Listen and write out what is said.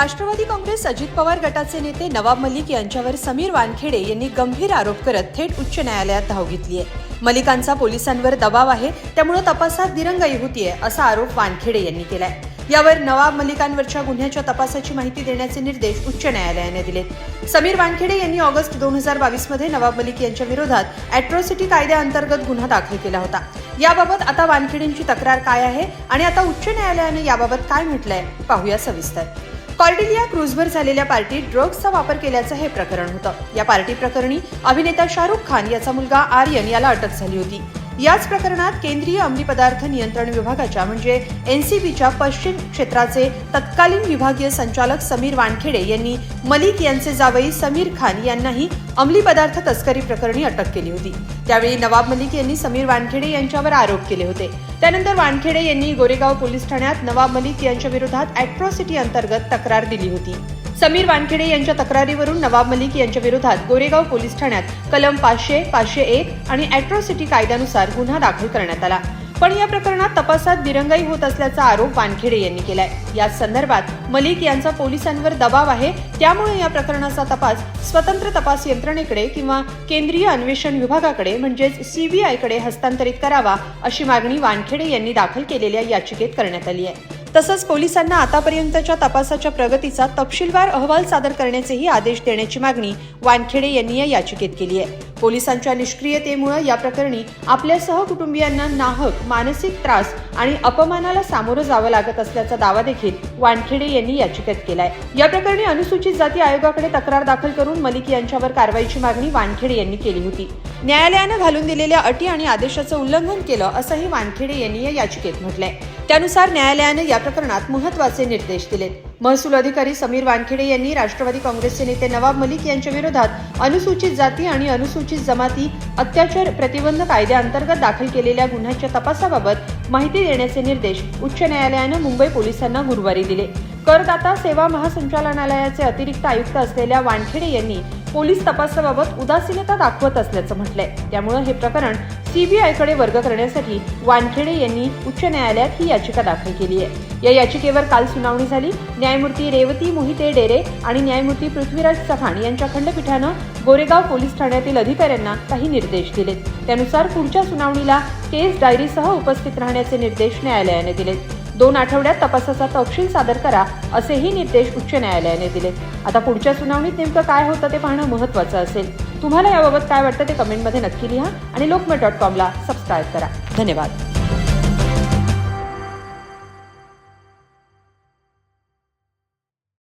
राष्ट्रवादी काँग्रेस अजित पवार गटाचे नेते नवाब मलिक यांच्यावर समीर वानखेडे यांनी गंभीर आरोप करत थेट उच्च न्यायालयात धाव घेतली आहे. मलिकांचा पोलिसांवर दबाव आहे त्यामुळे तपासात दिरंगाई होतीये असा आरोप वानखेडे यांनी केलाय. यावर नवाब मलिकांवरच्या गुन्ह्याच्या तपासाची माहिती देण्याचे निर्देश उच्च न्यायालयाने दिले समीर वानखेडे यांनी ऑगस्ट दोन हजार बावीसमध्ये नवाब मलिक यांच्या विरोधात अॅट्रॉसिटी कायद्याअंतर्गत गुन्हा दाखल केला होता. याबाबत आता वानखेडेंची तक्रार काय आहे आणि आता उच्च न्यायालयाने याबाबत काय म्हटलंय पाहूया सविस्तर. कॉर्डिलिया क्रूजवर झालेल्या पार्टीत ड्रग्जचा वापर केल्याचं हे प्रकरण होतं. या पार्टी प्रकरणी अभिनेता शाहरुख खान याचा मुलगा आर्यन याला अटक झाली होती. याच प्रकरणात केंद्रीय अंमली पदार्थ नियंत्रण विभागाच्या म्हणजे एनसीबीच्या पश्चिम क्षेत्राचे तत्कालीन विभागीय संचालक समीर वानखेडे यांनी मलिक यांचे जावई समीर खान यांनाही अंमली पदार्थ तस्करी प्रकरणी अटक केली होती. त्यावेळी नवाब मलिक यांनी समीर वानखेडे यांच्यावर आरोप केले होते. त्यानंतर वानखेडे यांनी गोरेगाव पोलीस ठाण्यात नवाब मलिक यांच्या विरोधात अॅट्रॉसिटी अंतर्गत तक्रार दिली होती. समीर वानखेडे यांच्या तक्रारीवरून नवाब मलिक यांच्या विरोधात गोरेगाव पोलीस ठाण्यात कलम पाचशे पाचशे एक आणि अॅट्रॉसिटी कायद्यानुसार गुन्हा दाखल करण्यात आला. पण या प्रकरणात तपासात दिरंगाई होत असल्याचा आरोप वानखेडे यांनी केलाय. याच संदर्भात मलिक यांचा पोलिसांवर दबाव आहे. त्यामुळे या प्रकरणाचा तपास स्वतंत्र तपास यंत्रणेकडे किंवा केंद्रीय अन्वेषण विभागाकडे म्हणजेच सीबीआयकडे हस्तांतरित करावा अशी मागणी वानखेडे यांनी दाखल केलेल्या याचिकेत करण्यात आली आहे. तसंच पोलिसांना आतापर्यंतच्या तपासाच्या प्रगतीचा तपशीलवार अहवाल सादर करण्याचेही आदेश देण्याची मागणी वानखेडे यांनी या याचिकेत केली आहे. पोलिसांच्या निष्क्रियतेमुळे या प्रकरणी आपल्या सहकुटुंबियांना नाहक मानसिक त्रास आणि अपमानाला सामोरं जावं लागत असल्याचा दावा देखील वानखेडे यांनी याचिकेत केलाय. या प्रकरणी अनुसूचित जाती आयोगाकडे तक्रार दाखल करून मलिक यांच्यावर कारवाईची मागणी वानखेडे यांनी केली होती. न्यायालयानं घालून दिलेल्या अटी आणि आदेशाचं उल्लंघन केलं असंही वानखेडे यांनी या याचिकेत म्हटलंय. त्यानुसार न्यायालयानं या प्रकरणात महत्त्वाचे निर्देश दिलेत. महसूल अधिकारी समीर वानखेडे यांनी राष्ट्रवादी काँग्रेसचे नेते नवाब मलिक यांच्या विरोधात अनुसूचित जाती आणि अनुसूचित जमाती अत्याचार प्रतिबंध कायद्याअंतर्गत दाखल केलेल्या गुन्ह्याच्या तपासाबाबत माहिती देण्याचे निर्देश उच्च न्यायालयानं मुंबई पोलिसांना गुरुवारी दिले. करदाता सेवा महासंचालनालयाचे अतिरिक्त आयुक्त असलेल्या वानखेडे यांनी पोलीस तपासाबाबत उदासीनता दाखवत असल्याचं म्हटलंय. त्यामुळे हे प्रकरण सीबीआयकडे वर्ग करण्यासाठी वानखेडे यांनी उच्च न्यायालयात ही याचिका दाखल केली आहे. या याचिकेवर काल सुनावणी झाली. न्यायमूर्ती रेवती मोहिते डेरे आणि न्यायमूर्ती पृथ्वीराज चव्हाण यांच्या खंडपीठानं गोरेगाव पोलीस ठाण्यातील अधिकाऱ्यांना काही निर्देश दिले त्यानुसार पुढच्या सुनावणीला केस डायरीसह उपस्थित राहण्याचे निर्देश न्यायालयाने दिले दोन आठवड्यात तपासाचा तपशील सादर करा असेही निर्देश उच्च न्यायालयाने दिले. आता पुढच्या सुनावणीत नेमकं काय होतं ते पाहणं महत्त्वाचं असेल. तुम्हाला याबाबत काय वाटतं ते कमेंटमध्ये नक्की लिहा आणि लोकमत डॉट कॉमला सबस्क्राईब करा. धन्यवाद.